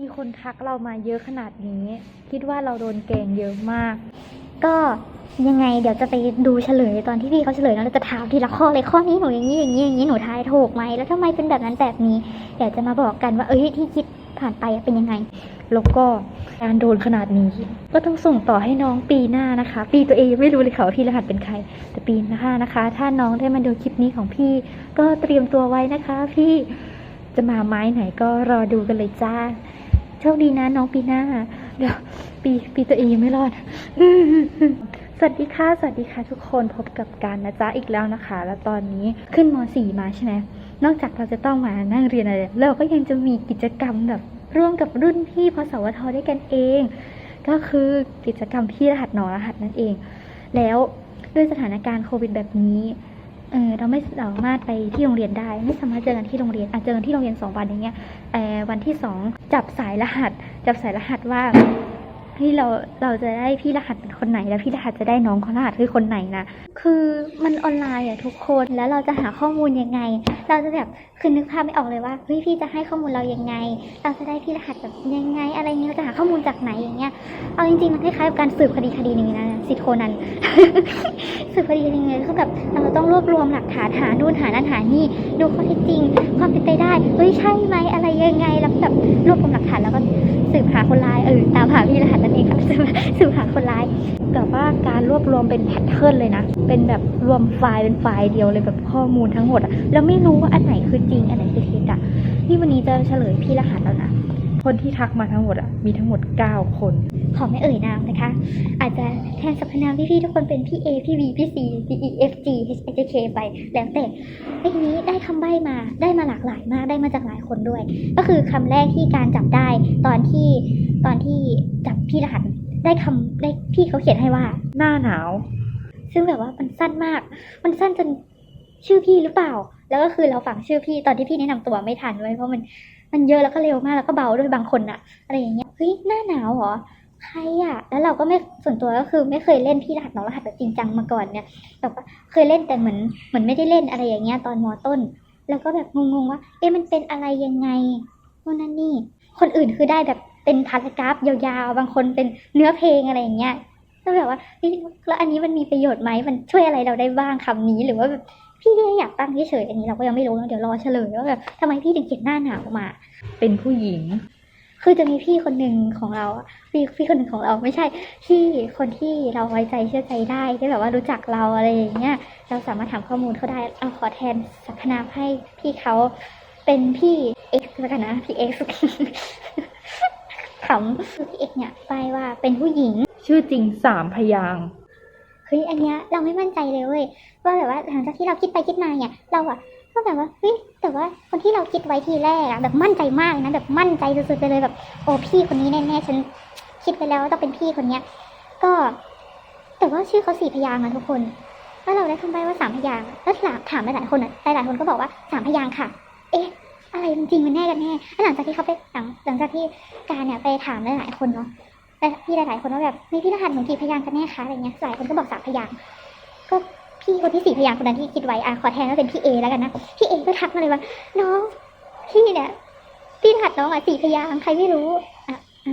มีคนทักเรามาเยอะขนาดนี้ คิดว่าเราโดนแกงเยอะมาก ก็ยังไงเดี๋ยวจะไปดูเฉลยตอนที่พี่เขาเฉลยแล้วเราจะถามทีละข้อเลยข้อนี้หนูอย่างนี้อย่างนี้อย่างนี้หนูทายถูกไหมแล้วทำไมเป็นแบบนั้นแบบนี้ เดี๋ยวจะมาบอกกันว่าเอ้ยที่คิดผ่านไปเป็นยังไง แล้วก็การโดนขนาดนี้ ก็ต้องส่งต่อให้น้องปีหน้านะคะ ปีตัวเองยังไม่รู้เลยค่ะว่าพี่รหัสเป็นใคร แต่ปีหน้านะคะ ถ้าน้องได้มาดูคลิปนี้ของพี่ ก็เตรียมตัวไว้นะคะ พี่จะมาไม้ไหนก็รอดูกันเลยจ้า โชคดีนะน้องปีหน้า เดี๋ยวปีปีตัวเองยังไม่รอด สวัสดีค่ะ สวัสดีค่ะทุกคนพบกับการนะจ๊ะอีกแล้วนะคะ แล้วตอนนี้ขึ้นม .4 มาใช่ไหมนอกจากเราจะต้องมานั่งเรียนอะไรเราก็ยังจะมีกิจกรรมแบบร่วมกับรุ่นพี่พสวทด้วยกันเอง ก็คือกิจกรรมพี่รหัสหนอรหัสนั่นเอง แล้วด้วยสถานการณ์โควิดแบบนี้ เออเราไม่สามารถไปที่โรงเรียนได้ ไม่สามารถเจอกันที่โรงเรียนอาจเจอกันที่โรงเรียนสองวันอย่างเงี้ยเออวันที่สองจับสายรหัส จับสายรหัสว่า ที่เราเราจะได้พี่รหัสเป็นคนไหน แล้วพี่รหัสจะได้น้องคนรหัสคือคนไหนนะคือมันออนไลน์อะทุกคนแล้วเราจะหาข้อมูลยังไง เราจะแบบคือนึกภาพไม่ออกเลยว่าเฮ้ยพี่จะให้ข้อมูลเรายังไง เราจะได้พี่รหัสแบบยังไง อะไรเงี้ยเราจะหาข้อมูลจากไหนอย่างเงี้ยเอาจริงๆมันคล้ายๆกับการสืบคดีคดีหนึ่งนะสิทโคนันสืบคดียังไงคือแบบเราต้องรวบรวมหลักฐานหานู่นหานั่นหานี่ดูข้อเท็จจริง ความเป็นไปได้เฮ้ยใช่ไหมอะไรยังไงแล้วแบบรวบรวมหลักฐานแล้วก็สืบหาคนร้ายเออตามหาพี่รหัสนั่นเองค่ะสืบสืบหาคนร้าย แต่ว่าการรวบรวมเป็นแพทเทิร์นเลยนะ เป็นแบบรวมไฟล์เป็นไฟล์เดียวเลยแบบข้อมูลทั้งหมดอะแล้วไม่รู้ว่าอันไหนคือจริง อันไหนคือเท็จอะนี่วันนี้จะเฉลยพี่รหัสแล้วนะ คนที่ทักมาทั้งหมดอะมีทั้งหมด 9 คน ขอไม่เอ่ยนามนะคะ อาจจะแทนสรรพนามพี่ๆทุกคนเป็นพี่ A พี่ B พี่ C D E F G H I J K ไปแล้วแต่ในทีนี้ได้คำใบ้มาได้มาหลากหลายมากได้มาจากหลายคนด้วย ก็คือคำแรกที่การจับได้ตอนที่ตอนที่จับพี่รหัสได้คำได้พี่เขาเขียนให้ว่า หน้าหนาว ซึ่งแบบว่ามันสั้นมาก มันสั้นจนชื่อพี่หรือเปล่า แล้วก็คือเราฝังชื่อพี่ตอนที่พี่แนะนำตัวไม่ทันไว้ยเพราะมันมันเยอะแล้วก็เร็วมากแล้วก็เบาด้วยบางคนอะอะไรอย่างเงี้ยเฮ้ยหน้าหนาวเหรอ ใครอะแล้วเราก็ไม่ส่วนตัวก็คือไม่เคยเล่นพี่รหัสน้องรหัสแบบจริงจังมาก่อนเนี่ยแบบว่าเคยเล่นแต่เหมือนเหมือนไม่ได้เล่นอะไรอย่างเงี้ยตอนมต้น แล้วก็แบบงงๆว่า เอ๊ะมันเป็นอะไรยังไงนู่นนั่นนี่ คนอื่นคือได้แบบเป็นพารากราฟยาวๆ บางคนเป็นเนื้อเพลงอะไรอย่างเงี้ยแล้วแบบว่าแล้วอันนี้มันมีประโยชน์ไหมมันช่วยอะไรเราได้บ้างคำนี้หรือว่าแบบพี่แค่อยากตั้งเฉยๆอันนี้เราก็ยังไม่รู้นะเดี๋ยวรอเฉลยว่าแบบทำไมพี่ถึงเขียนหน้าหนาวมา เป็นผู้หญิง คือจะมีพี่คนหนึ่งของเราอะพี่พี่คนหนึ่งของเราไม่ใช่พี่คนที่เราไว้ใจเชื่อใจได้ที่แบบว่ารู้จักเราอะไรอย่างเงี้ยเราสามารถถามข้อมูลเขาได้เอาขอแทนสรรพนามให้พี่เขาเป็นพี่เอ็กซ์แล้วกันนะพี่เอ็กซ์ขำคือพี่เอ็กซ์เนี่ยไปายว่าเป็นผู้หญิง ชื่อจริงสามพยางค์เฮ้ยอันเนี้ยเราไม่มั่นใจเลยเว้ยว่าแบบว่าหลังจากที่เราคิดไปคิดมาเนี่ยเราอะ ก็แบบว่าเฮ้ยแต่ว่าคนที่เราคิดไว้ทีแรกอะแบบมั่นใจมากนะแบบมั่นใจสุดๆไปเลยแบบ โอ้พี่คนนี้แน่ๆฉันคิดไปแล้วว่าต้องเป็นพี่คนเนี้ย ก็ แต่ว่าชื่อเขาสี่พยางค์นะทุกคนแล้วเราได้คำใบ้ว่าสามพยางค์แล้วถามถามหลายๆคนอะหลายๆคนก็บอกว่าสามพยางค์ค่ะ เอ๊ะอะไรจริงมันแน่กันแน่แล้วหลังจากที่เขาไปหลังหลังจากที่การเนี่ยไปถามหลายๆคนเนาะแต่พี่หลายๆคนว่าแบบมีพี่รหัสหนูกี่พยางค์กันแน่คะอะไรเงี้ยหลายคนก็บอกสามพยางค์ก็ พี่คนที่สี่พยางค์คนนั้นที่คิดไว้อะขอแทนว่าเป็นพี่เอแล้วกันนะพี่เอก็ทักมาเลยว่าน้องพี่เนี่ยพี่รหัสน้องอะสี่พยางค์ใครไม่รู้อะอะ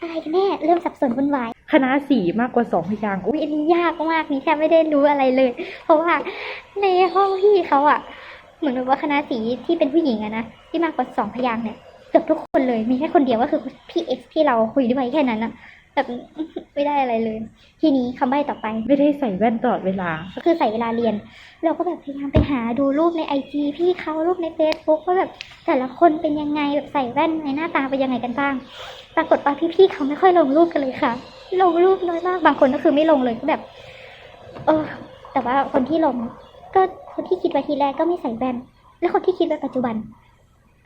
อะไรกันแน่เริ่มสับสนวุ่นวายคณะสี่มากกว่าสองพยางค์อุ๊ยอุ๊ยอันนี้ยากมากนี่แทบไม่ได้รู้อะไรเลย เพราะว่าในห้องพี่เขาอะ เหมือนแบบว่าคณะสีที่เป็นผู้หญิงอะนะที่มากกว่าสองพยางค์เนี่ยเกือบทุกคนเลยมีแค่คนเดียวก็คือพี่เอ็กซ์ที่เราคุยด้วยแค่นั้นอะ แบบไม่ได้อะไรเลย ทีนี้คำใบ้ต่อไป ไม่ได้ใส่แว่นตลอดเวลาก็คือใส่เวลาเรียน เราก็แบบพยายามไปหาดูรูปในไอจีพี่เขารูปในเฟซบุ๊กว่าแบบแต่ละคนเป็นยังไงแบบใส่แว่นในหน้าตาเป็นยังไงกันบ้าง ปรากฏว่าพี่ๆเขาไม่ค่อยลงรูปกันเลยค่ะ ลงรูปน้อยมากบางคนก็คือไม่ลงเลยก็แบบ เออ แต่ว่าคนที่ลง ก็คนที่คิดไว้ทีแรกก็ไม่ใส่แว่น แล้วคนที่คิดไว้ปัจจุบัน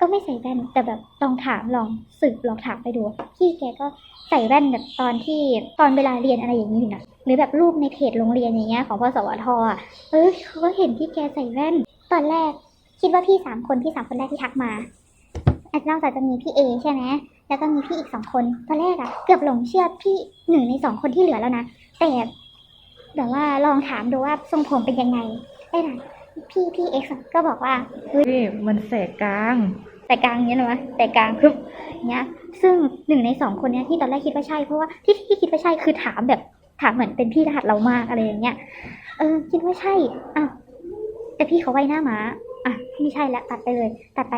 ก็ไม่ใส่แว่นแต่แบบลองถามลองสืบลองถามไปดูพี่แกก็ใส่แว่นแบบตอนที่ตอนเวลาเรียนอะไรอย่างนี้อยู่นะหรือแบบรูปในเพจโรงเรียนอย่างเงี้ยของพสวทอะเออเขาก็เห็นพี่แกใส่แว่น ตอนแรก คิดว่าพี่สามคนพี่สามคนแรกที่ทักมาอาจนอกจากจะมีพี่เอใช่ไหมแล้วก็มีพี่อีกสองคนตอนแรกอะเกือบหลงเชื่อพี่หนึ่งในสองคนที่เหลือแล้วนะแต่แบบว่าลองถามดูว่าทรงผมเป็นยังไงได้นะ พี่พี่เอ็กซ์ก็บอกว่านี่มันแสกกลาง แต่กลางอย่างเงี้ยนะวะแต่กลางคืออย่างเงี้ย ซึ่งหนึ่งในสองคนเนี้ยที่ตอนแรกคิดว่าใช่เพราะว่าที่ที่คิดว่าใช่คือถามแบบถามเหมือนเป็นพี่รหัสเรามากอะไรอย่างเงี้ยเออคิดว่าใช่อ้าวแต่พี่เขาไว้หน้าม้าอะไม่ใช่ละตัดไปเลย ตัดไป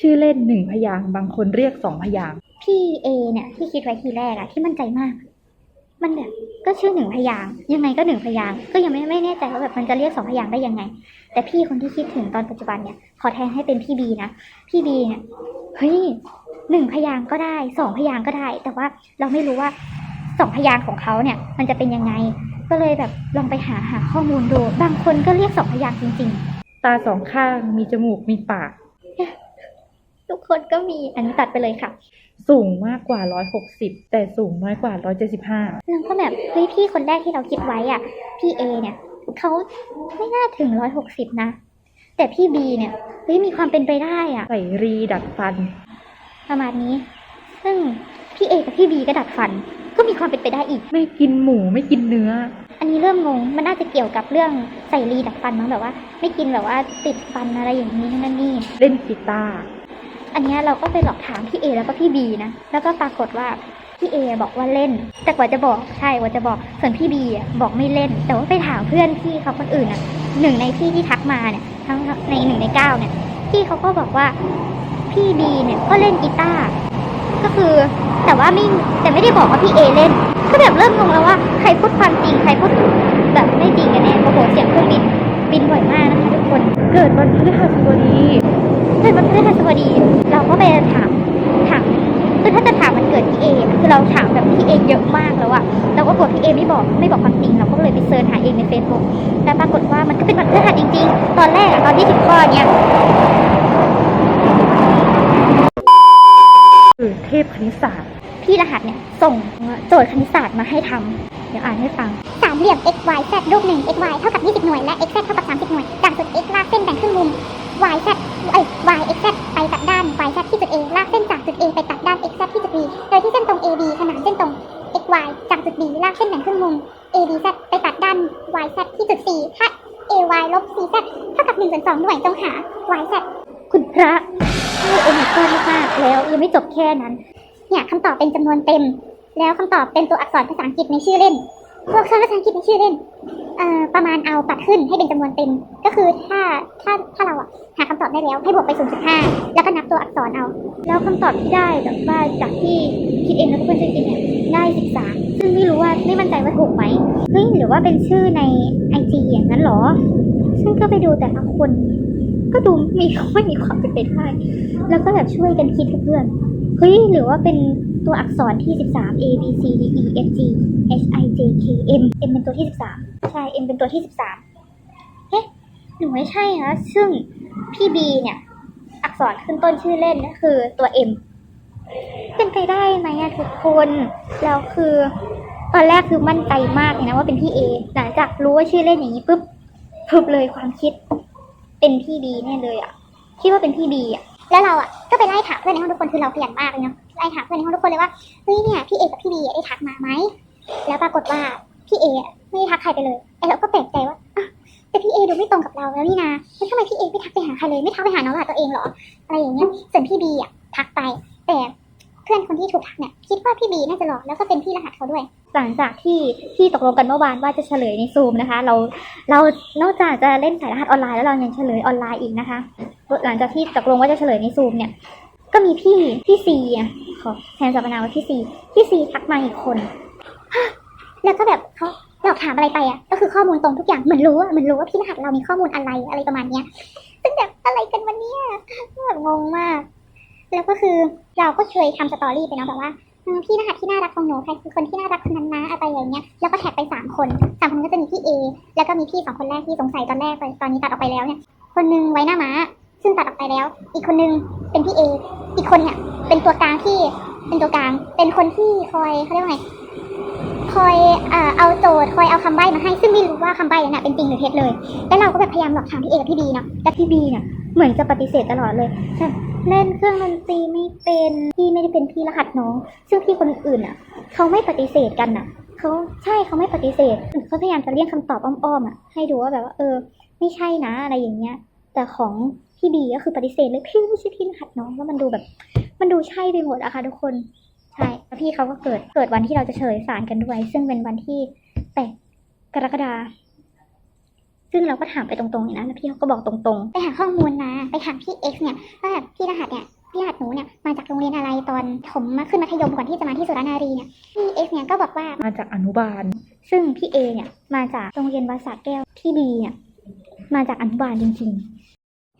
ชื่อเล่นหนึ่งพยางค์บางคนเรียกสองพยางค์พี่เอเนี่ยที่คิดไว้ทีแรกอะที่มั่นใจมาก มันแบบก็ชื่อหนึ่งพยางค์ยังไงก็หนึ่งพยางค์ก็ยังไม่ไม่แน่ใจว่าแบบมันจะเรียกสองพยางค์ได้ยังไง แต่พี่คนที่คิดถึงตอนปัจจุบันเนี่ย ขอแทนให้เป็นพี่บีนะพี่บีเนี่ยเฮ้ยหนึ่งพยางค์ก็ได้สองพยางค์ก็ได้ แต่ว่าเราไม่รู้ว่าสองพยางค์ของเขาเนี่ย มันจะเป็นยังไง ก็เลยแบบลองไปหาหาข้อมูลดู บางคนก็เรียกสองพยางค์จริงตาสองข้างมีจมูกมีปากๆทุกคนก็มีอันนี้ตัดไปเลยค่ะ สูงมากกว่าร้อยหกสิบแต่สูงน้อยกว่าร้อยเจ็ดสิบห้าเราก็แบบเฮ้ยพี่คนแรกที่เราคิดไว้อะ พี่เอเนี่ยเขาไม่น่าถึงร้อยหกสิบนะ แต่พี่บีเนี่ยเฮ้ยมีความเป็นไปได้อะ ใส่รีดัดฟัน ประมาณนี้ ซึ่งพี่เอกับพี่บีก็ดัดฟัน ก็มีความเป็นไปได้อีก ไม่กินหมูไม่กินเนื้อ อันนี้เริ่มงง มันน่าจะเกี่ยวกับเรื่องใส่รีดัดฟันมั้งแบบว่า ไม่กินแบบว่าติดฟันอะไรอย่างนี้นั่นนี่ เล่นกีตาร์ อันนี้เราก็ไปหลอกถามพี่เอแล้วก็พี่บีนะ แล้วก็ปรากฏว่าพี่เอบอกว่าเล่น แต่กว่าจะบอกใช่กว่าจะบอก ส่วนพี่บีบอกไม่เล่น แต่ว่าไปถามเพื่อนพี่เขาคนอื่นอะหนึ่งในพี่ที่ทักมาเนี่ยทั้งในหนึ่งในเก้าเนี่ยพี่เขาก็บอกว่าพี่บีเนี่ยก็เล่นกีตาร์ก็คือแต่ว่าไม่แต่ไม่ได้บอกว่าพี่เอเล่นก็แบบเริ่มงงแล้วว่าใครพูดความจริงใครพูดแบบไม่จริงกันแน่โอ้โหเสียงเครื่องบินบินบ่อยมากนะคะทุกคน เกิดวันพฤหัสบดี เพื่อนวันพฤหัสบดี เราก็ไปถามถามคือถ้าจะถามมันเกิดพี่เอนะคือเราถามแบบพี่เอเยอะมากแล้วอะเราก็กลัวพี่เอไม่บอกไม่บอกความจริงเราก็เลยไปเซิร์ชหาเองใน Facebook แต่ปรากฏว่ามันก็เป็นวันพฤหัสจริง ๆ ตอนแรกอะตอนที่สิบข้อเนี่ยคือเทพคณิตศาสตร์พี่รหัสเนี่ยส่งโจทย์คณิตศาสตร์มาให้ทำเดี๋ยวอ่านให้ฟังสามเหลี่ยม x y z รูปหนึ่ง x y เท่ากับ 20 หน่วย และ x z เท่ากับ 30 หน่วยจากจุด x ลากเส้นแบ่งครึ่งมุม y z เอ้ย y x z ไปตัดด้าน y z ที่จุด a ลากเส้นจากจุด a ไปตัดด้าน x z ที่จุด b โดยที่เส้นตรง a b ขนานเส้นตรง x y จากจุด b ลากเส้นแบ่งครึ่งมุม a b z ไปตัดด้าน y z ที่จุด c ถ้า a y ลบ c z เท่ากับ1ส่วน2หน่วยจงหา y z คุณพระโอ้โอ้ my god มากแล้วยังไม่จบแค่นั้น เนี่ยคำตอบเป็นจำนวนเต็ม แล้วคำตอบเป็นตัวอักษรภาษาอังกฤษในชื่อเล่น ตัวกษรภาษาอังกฤษในชื่อเล่นเอ่อประมาณเอาปัดขึ้นให้เป็นจำนวนเต็ม ก็คือถ้าถ้าถ้าเราอะหาคำตอบได้แล้วให้บวกไป0.5แล้วก็นับตัวอักษรเอา แล้วคำตอบที่ได้แบบว่าจากที่คิดเองแล้วก็เพื่อนช่วยคิดเนี่ยได้13ซึ่งไม่รู้ว่าไม่มั่นใจว่าถูกไหมเฮ้ยหรือว่าเป็นชื่อในไอจีอย่างนั้นเหรอ ซึ่งก็ไปดูแต่ละคน ก็ดูมีไม่มีความเป็นไปได้แล้วก็แบบช่วยกันคิดกับเพื่อน เฮ้ย หรือว่าเป็นตัวอักษรที่ 13 A B C D E F G H I J K M M เป็นตัวที่ 13 ใช่ M เป็นตัวที่ 13เฮ้ยหนูไม่ใช่นะซึ่งพี่ B เนี่ย อักษรขึ้นต้นชื่อเล่นก็คือตัว M เป็นไปได้ไหมอะทุกคน แล้วคือตอนแรกคือมั่นใจมากเลยนะว่าเป็นพี่ A หลังจากรู้ว่าชื่อเล่นอย่างนี้ปุ๊บพึบเลยความคิด เป็นพี่ B แน่เลยอะคิดว่าเป็นพี่ B อะ แล้วเราอะก็ไปไล่ถามเพื่อนในห้องทุกคนคือเราขยันมากเลยเนาะไล่ถามเพื่อนในห้องทุกคนเลยว่าเฮ้ยเนี่ยพี่เอกับพี่บีได้ทักมาไหมแล้วปรากฏว่าพี่เอไม่ได้ทักใครไปเลยไอเราก็แปลกใจว่าแต่พี่เอดูไม่ตรงกับเราแล้วนี่นะแล้วทำไมพี่เอไม่ทักไปหาใครเลยไม่ทักไปหาน้องหลานตัวเองเหรออะไรอย่างเงี้ยส่วนพี่บีอะทักไป แต่เพื่อนคนที่ถูกทักเนี่ยคิดว่าพี่บีน่าจะหลอกแล้วก็เป็นพี่รหัสเขาด้วยหลังจากที่ที่ตกลงกันเมื่อวานว่าจะเฉลยในซูมนะคะ เราเรานอกจากจะเล่นสายรหัสออนไลน์แล้วเรายังเฉลยออนไลน์อีกนะคะ หลังจากที่ตกลงว่าจะเฉลยในซูมเนี่ย ก็มีพี่พี่ซีอะขอแทนสรรพนามว่าพี่ซีพี่ซีทักมาอีกคนแล้วก็แบบเขาหลอกถามอะไรไปอะ ก็คือข้อมูลตรงทุกอย่างเหมือนรู้อะเหมือนรู้ว่าพี่รหัสเรามีข้อมูลอะไรอะไรประมาณเนี้ยซึ่งแบบอะไรกันวันเนี้ยแบบงงมาก แล้วก็คือเราก็เคยทำสตอรี่ไปเนาะแบบว่าพี่รหัสที่น่ารักของหนูใครคือคนที่น่ารักคนนั้นนะอะไรอย่างเงี้ยแล้วก็แท็กไปสามคนสามคนก็จะมีพี่เอแล้วก็มีพี่สองคนแรกที่สงสัยตอนแรกไปตอนนี้ตัดออกไปแล้วเนี่ยคนหนึงไว้หน้าม้า ซึ่งตัดออกไปแล้ว อีกคนนึงเป็นพี่เอ อีกคนเนี่ย เป็นตัวกลางที่เป็นตัวกลาง เป็นคนที่คอยเขาเรียกว่าไงคอยเออเอาโจทย์คอยเอาคำใบ้มาให้ ซึ่งไม่รู้ว่าคำใบ้นั้นเป็นจริงหรือเท็จเลย แล้วเราก็แบบพยายามหลอกถามพี่เอกับพี่บีเนาะแต่พี่บีเนี่ยเหมือนจะปฏิเสธตลอดเลยแบบเล่นเครื่องดนตรีไม่เป็นพี่ไม่ได้เป็นพี่รหัสน้อง ซึ่งพี่คนอื่นอะ เขาไม่ปฏิเสธกันอะเขาใช่เขาไม่ปฏิเสธเขาพยายามจะเลี่ยงคำตอบอ้อมๆอะให้ดูว่าแบบว่าเออ ไม่ใช่นะอะไรอย่างเงี้ย แต่ของ พี่บีก็คือปฏิเสธเลยพี่ไม่ใช่พี่รหัสน้องแล้วมันดูแบบ มันดูใช่ไปหมดอะค่ะทุกคนใช่แล้วพี่เขาก็เกิดเกิดวันที่เราจะเฉลยสารกันด้วย ซึ่งเป็นวันที่แปดกรกฎาซึ่งเราก็ถามไปตรงๆเลยนะแล้วพี่เขาก็บอกตรงๆ ไปหาข้อมูลมาไปถามพี่เอ็กซ์เนี่ยว่าแบบพี่รหัสเนี่ยพี่รหัสหนูเนี่ยมาจากโรงเรียนอะไรตอนผมมาขึ้นมัธยมก่อนที่จะมาที่สุรานารีเนี่ยพี่เอ็กซ์เนี่ยก็บอกว่ามาจากอนุบาล ซึ่งพี่เอเนี่ยมาจากโรงเรียนวัดสระแก้วพี่บีเนี่ยมาจากอนุบาลจริง ๆ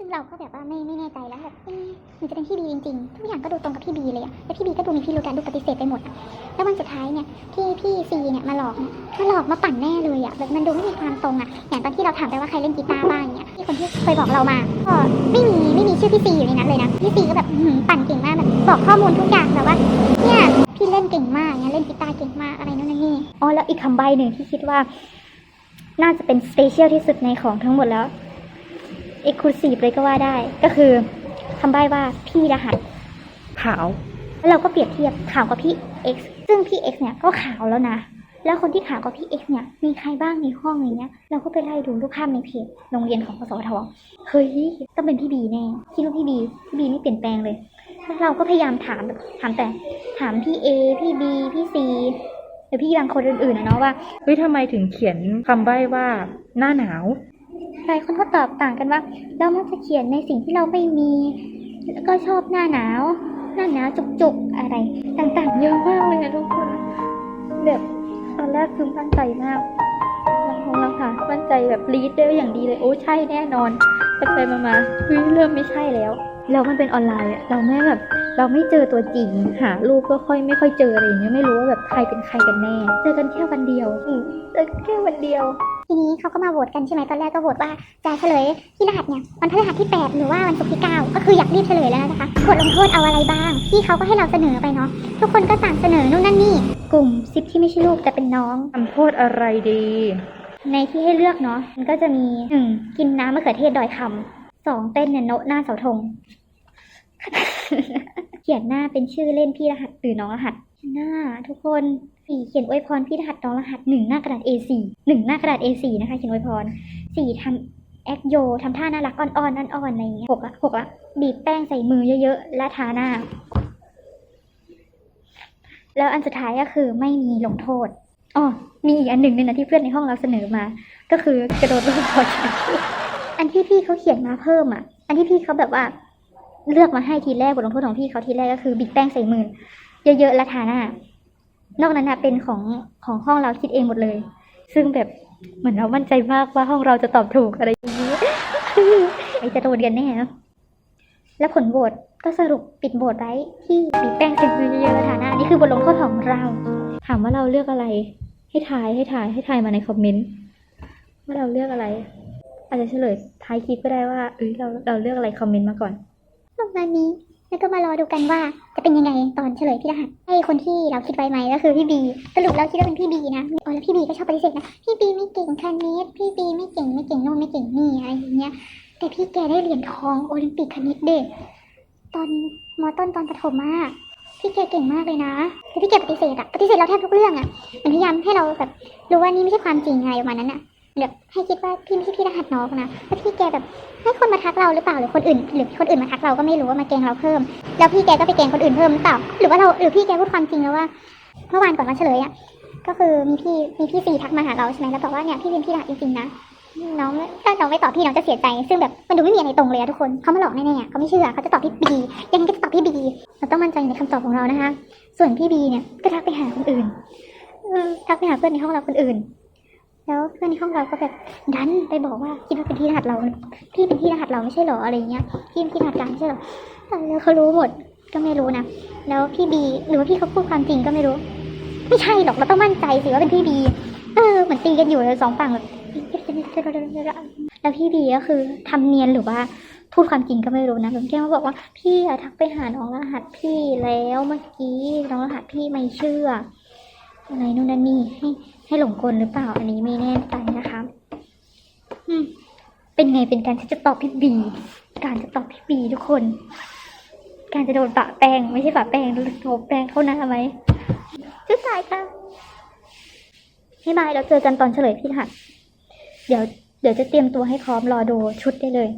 ซึ่งเราก็แบบว่าไม่ไม่แน่ใจแล้วแบบเอ๊ะมันจะเป็นพี่บีจริงๆ ทุกอย่างก็ดูตรงกับพี่บีเลยอะแต่พี่บีก็ดูมีพิรุธการดูปฏิเสธไปหมดอะแล้ววันสุดท้ายเนี่ยที่พี่ซีเนี่ยมาหลอกเนี่ยมาหลอกมาปั่นแน่เลยอะแบบมันดูไม่มีความตรงอะอย่างตอนที่เราถามไปว่าใครเล่นกีตาร์บ้างเนี่ยที่คนที่เคยบอกเรามา ก็ไม่มีไม่มีชื่อพี่ซีอยู่ในนั้นเลยนะพี่ซีก็แบบหือปั่นเก่งมากแบบบอกข้อมูลทุกอย่างแบบว่าเนี่ยพี่เล่นเก่งมากเนี่ยเล่นกีตาร์เก่งมากอะไรนู่นนั่นนี่อ๋อแล้วอีกคำใบ้หนึ่งที่คิดว่า น่าจะเป็นสเปเชียลที่สุดในของทั้งหมดแล้ว เอกลูซีฟเลยก็ว่าได้ ก็คือคำใบ้ว่าพี่รหัสขาว แล้วเราก็เปรียบเทียบขาวกับพี่ X ซึ่งพี่ X เนี่ยก็ขาวแล้วนะ แล้วคนที่ขาวกับพี่ X เนี่ย มีใครบ้างในห้องอย่างเงี้ย เราก็ไปไล่ดูรูปภาพในเพจโรงเรียนของปสวทเฮ้ยต้องเป็นพี่บีแน่คิดว่าพี่บีพี่บีไม่เปลี่ยนแปลงเลย แล้วเราก็พยายามถามแบบถามแต่ถามพี่ A พี่ B พี่ C หรือพี่บางคนอื่นๆนะเนาะว่า เฮ้ยทำไมถึงเขียนคำใบ้ว่าหน้าหนาว หลายคนก็ตอบต่างกันว่า เรามักจะเขียนในสิ่งที่เราไม่มี แล้วก็ชอบหน้าหนาว หน้าหนาวจุกๆอะไร ต่างๆ เยอะมากเลยนะทุกคนแบบตอนแรกคือมั่นใจมากหลังของเราค่ะมั่นใจแบบรีดได้อย่างดีเลยโอ้ใช่แน่นอนไปไปมาๆเฮ้ยเริ่มไม่ใช่แล้วแล้วมันเป็นออนไลน์อะเราไม่แบบเราไม่เจอตัวจริง หารูปก็ค่อยไม่ค่อยเจออะไรอย่างเงี้ยไม่รู้ว่าแบบใครเป็นใครกันแน่ เจอกันแค่วันเดียวอืมเจอกันแค่วันเดียว ทีนี้เขาก็มาโหวตกันใช่ไหมตอนแรกก็โหวตว่าจะเฉลยที่รหัสเนี่ยวันพฤหัสที่ 8 หรือว่าวันศุกร์ที่ 9 ก็คืออยากรีบเฉลยแล้วนะคะบทลงโทษเอาอะไรบ้าง ที่เขาก็ให้เราเสนอไปเนาะทุกคนก็ต่างเสนอนู่นนั่นนี่ กลุ่มซิปที่ไม่ใช่ลูกแต่เป็นน้องทำโทษอะไรดี ในที่ให้เลือกเนาะมันก็จะมีหนึ่งกินน้ำมะเขือเทศดอยคำสองเต้นเนี่ยโนะหน้าเสาธงเขียนหน้าเป็นชื่อเล่นพี่รหัสหรือน้องรหัส หน้าทุกคนสี่เขียนอวยพรพี่รหัสน้องรหัสหนึ่งหน้ากระดาษ A4 หนึ่งหน้ากระดาษ A4 นะคะ เขียนอวยพรสี่ทำแอคโยทำท่าน่ารักอ่อนๆอ่อนๆอะไรอย่างเงี้ยหกละหกละบีบแป้งใส่มือเยอะๆและทาหน้า แล้วอันสุดท้ายก็คือไม่มีลงโทษอ๋อมีอีกอันหนึ่งเนี่ยนะที่เพื่อนในห้องเราเสนอมา ก็คือกระโดดลงพอใช้อันที่พี่เขาเขียนมาเพิ่มอะ อันที่พี่เขาแบบว่าเลือกมาให้ทีแรกบทลงโทษของพี่เขาทีแรกก็คือบิ๊กแป้งใส่มือ เยอะๆและทาน้านอกนั้นนะเป็นของของห้องเราคิดเองหมดเลย ซึ่งแบบเหมือนเรามั่นใจมากว่าห้องเราจะตอบถูกอะไรอย่างนี้ไอจะโดนกันแน่นะแล้วผลโหวตก็สรุปปิดโหวตไว้ที่บิ๊กแป้งใส่มือเยอะๆและทาน้านี่คือบทลงโทษของเรา ถามว่าเราเลือกอะไร ให้ทายให้ทายให้ทายมาในคอมเมนต์ว่าเราเลือกอะไร อาจจะเฉลยท้ายคลิปก็ได้ว่าเอ้ยเราเราเลือกอะไรคอมเมนต์มาก่อนประมาณนี้ แล้วก็มารอดูกันว่าจะเป็นยังไงตอนเฉลยพี่รหัสให้คนที่เราคิดไว้ไหมก็คือพี่บีสรุปเราคิดว่าเป็นพี่บีนะอ๋อแล้วพี่บีก็ชอบปฏิเสธนะพี่บีไม่เก่งคณิตพี่บีไม่เก่งไม่เก่งโน่นไม่เก่งนี่อะไรอย่างเงี้ยแต่พี่แกได้เหรียญทองโอลิมปิกคณิตเด็กตอนมอต้นตอนประถมมากพี่แกเก่งมากเลยนะแต่พี่แกปฏิเสธอะปฏิเสธเราแทบทุกเรื่องอะมันพยายามให้เราแบบรู้ว่านี่ไม่ใช่ความจริงไรประมาณนั้นอะ แบบให้คิดว่าพี่ไม่ใช่พี่รหัสน้องนะแล้วพี่แกแบบให้คนมาทักเราหรือเปล่าหรือคนอื่น หรือคนอื่นมาทักเราก็ไม่รู้ว่ามาเกงเราเพิ่ม แล้วพี่แกก็ไปเกงคนอื่นเพิ่มหรือเปล่าหรือว่าเราหรือพี่แกพูดความจริงแล้วว่า เมื่อวานก่อนวันเฉลยอะก็คือมีพี่มีพี่ซีทักมาหาเราใช่ไหมแล้วบอกว่าเนี่ยพี่เป็นพี่รหัสจริงๆนะน้องถ้าน้องไม่ตอบพี่น้องจะเสียใจ ซึ่งแบบมันดูไม่มีอะไรตรงเลยอะทุกคนเขามาหลอกแน่ๆเขาไม่เชื่อเขาจะตอบพี่บียังไงก็จะตอบพี่บีเราต้องมั่นใจในคำตอบของเรานะคะ ส่วนพี่บีเนี่ยก็ทักไปหาคนอื่นทักไปหาเพื่อนในห้องเราคนอื่น แล้วเพื่อนในห้องเราก็แบบดันไปบอกว่าคิดว่าเป็นที่รหัสเราพี่เป็นที่รหัสเราไม่ใช่หรออะไรเงี้ยพี่เป็นที่รหัสกลางไม่ใช่หรอแล้วเขารู้หมดก็ไม่รู้นะแล้วพี่บีหรือว่าพี่เขาพูดความจริงก็ไม่รู้ ไม่ใช่หรอกเราต้องมั่นใจสิว่าเป็นพี่บีเออเหมือนตีกันอยู่เลยสองฝั่งแบบแล้วพี่บีก็คือทำเนียนหรือว่าพูดความจริงก็ไม่รู้นะแบบแค่มาบอกว่าพี่อะทักไปหาน้องรหัสพี่แล้วเมื่อกี้น้องรหัสพี่ไม่เชื่ออะไรนู่นนั่นนี่ให้ ให้หลงกลหรือเปล่า อันนี้ไม่แน่ใจนะคะ อืม เป็นไงเป็นการที่จะตอบพี่บี การจะตอบพี่บีทุกคน การจะโดนปะแป้งไม่ใช่ปะแป้งโดนโดนแป้งเท่านั้นไหมจุดสายค่ะให้บายเราเจอกันตอนเฉลยพี่หัสเดี๋ยวเดี๋ยวจะเตรียมตัวให้พร้อมรอดูชุดได้เลย